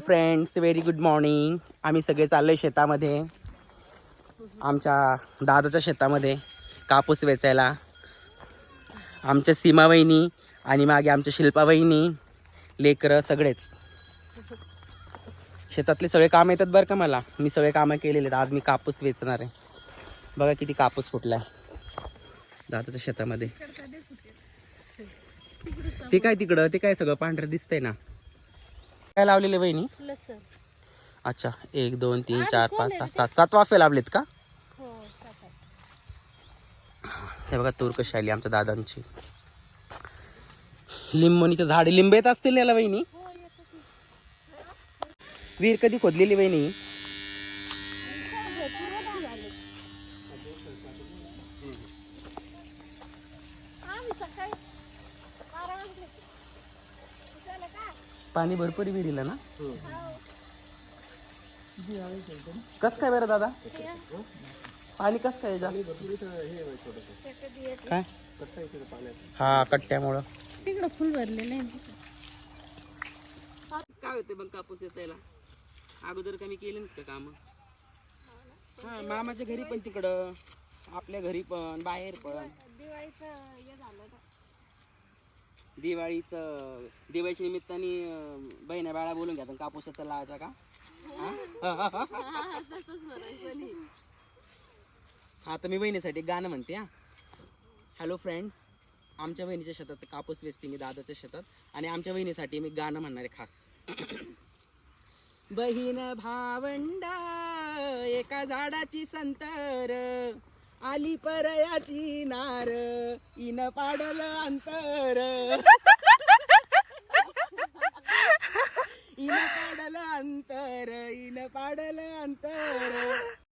Friends very good morning आम्ही सगळे चाललोय शेतामध्ये. आमच्या दादाच्या शेतामध्ये कापूस वेचायला. आमच्या सीमा वहिनी आणि मागे आमच्या शिल्पा वहिनी लेकरं सगळेच. शेतातले सगळे काम येतात बरं का मला? मी सगळे कामं केलेले आहेत. आज मी कापूस वेचणार आहे. बघा किती कापूस फुटलाय. दादाच्या शेतामध्ये. ते काय तिकडं? ते काय सगळं पांढरं दिसतंय ना? काय लावलेले वहिनी? लसण. अच्छा एक दोन तीन चार पाच सहा सात. सात वाफे लावलेत का? हो हे बघा तूर कशी आली आमच्या दादांची. लिंबोनीचं झाड लिंब येत असतील याला वहिनी? विहीर कधी खोदलेली वहिनी? पाणी भरपूर विहिरीला ना? कस काय बरं दादा? पाणी कस काय काय? हा कट्ट्यामुळं. तिकडं फुल भरलेलं आहे. काय होते मग कापूस याचायला अगोदर कमी केली का काम? हा मामाच्या घरी पण तिकडं आपल्या घरी पण बाहेर पण. दिवाळीचं हे झालं ना. दिवाळीचं दिवाळीच्या निमित्ताने अं, बहिण्या बाळा बोलून घ्या कापूसाचा लावायचा का? हा? तर मी बहिणीसाठी गाणं म्हणते हा. हॅलो फ्रेंड्स आमच्या बहिणीच्या शेतात कापूस वेचते मी दादाच्या शेतात. आणि आमच्या बहिणीसाठी मी गाणं म्हणणार आहे खास. बहीण भावंडा एका झाडाची संतर. आली परयाची नार इन पाडल अंतर. इन पाडल अंतर इन पाडल अंतर.